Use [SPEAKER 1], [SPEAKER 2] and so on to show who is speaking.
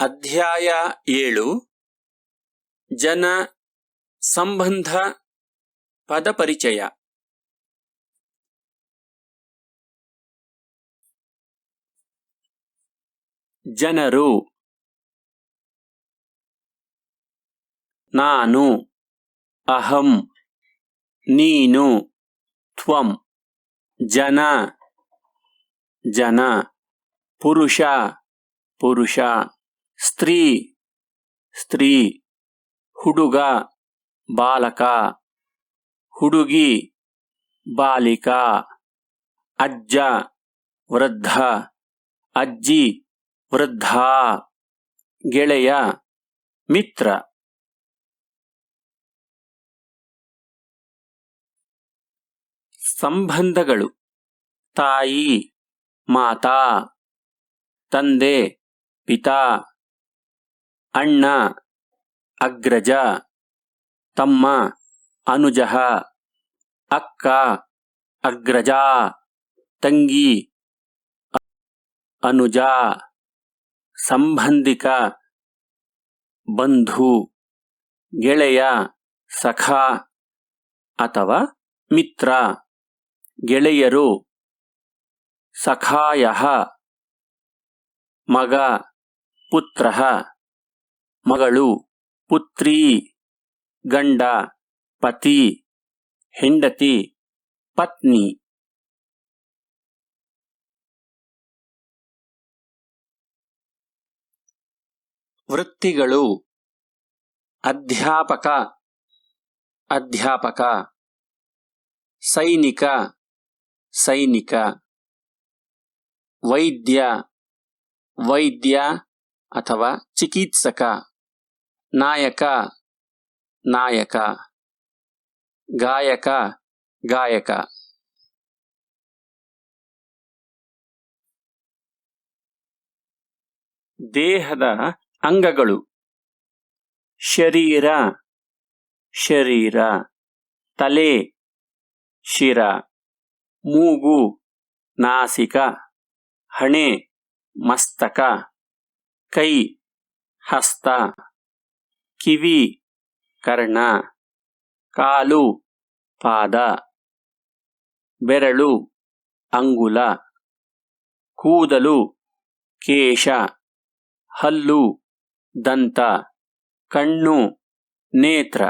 [SPEAKER 1] ಅಧ್ಯಾಯ ಏಳು. ಜನ ಸಂಬಂಧ ಪದಪರಿಚಯ. ಜನರು. ನಾನು. ಅಹಂ. ನೀನು. ತ್ವಂ. ಜನ. ಜನ. ಪುರುಷ. ಪುರುಷ. ಸ್ತ್ರೀ ಸ್ತ್ರೀ, ಹುಡುಗ, ಬಾಲಕ, ಹುಡುಗಿ, ಬಾಲಿಕ, ಅಜ್ಜ, ವೃದ್ಧ, ಅಜ್ಜಿ, ವೃದ್ಧ, ಗೆಳೆಯ, ಮಿತ್ರ. ಸಂಬಂಧಗಳು. ತಾಯಿ, ಮಾತಾ, ತಂದೆ, ಪಿತಾ. ಅಣ್ಣ, ಅಗ್ರಜ, ತಮ್ಮ ಅನುಜ ಅಕ್ಕ, ಅಗ್ರಜ, ತಂಗಿ, ಅನುಜ, ಸಂಬಂಧಿಕ, ಬಂಧು, ಗೆಳೆಯ, ಸಖ ಅಥವಾ ಮಿತ್ರ, ಗೆಳೆಯರು ಸಖಾಯ ಮಗ ಪುತ್ರ ಮಗಳು, ಪುತ್ರಿ, ಗಂಡ, ಪತಿ, ಹೆಂಡತಿ, ಪತ್ನಿ. ವೃತ್ತಿಗಳು, ಅಧ್ಯಾಪಕ ಅಧ್ಯಾಪಕ. ಸೈನಿಕ ಸೈನಿಕ. ವೈದ್ಯ ವೈದ್ಯ ಅಥವಾ ಚಿಕಿತ್ಸಕ. ನಾಯಕ ನಾಯಕ, ಗಾಯಕ ಗಾಯಕ. ದೇಹದ ಅಂಗಗಳು. ಶರೀರ ಶರೀರ. ತಲೆ, ಶಿರ. ಮೂಗು, ನಾಸಿಕ. ಹಣೆ, ಮಸ್ತಕ. ಕೈ, ಹಸ್ತ. ಕಿವಿ ಕರ್ಣ ಕಾಲು ಪಾದ ಬೆರಳು ಅಂಗುಲ ಕೂದಲು ಕೇಶ ಹಲ್ಲು ದಂತ ಕಣ್ಣು ನೇತ್ರ.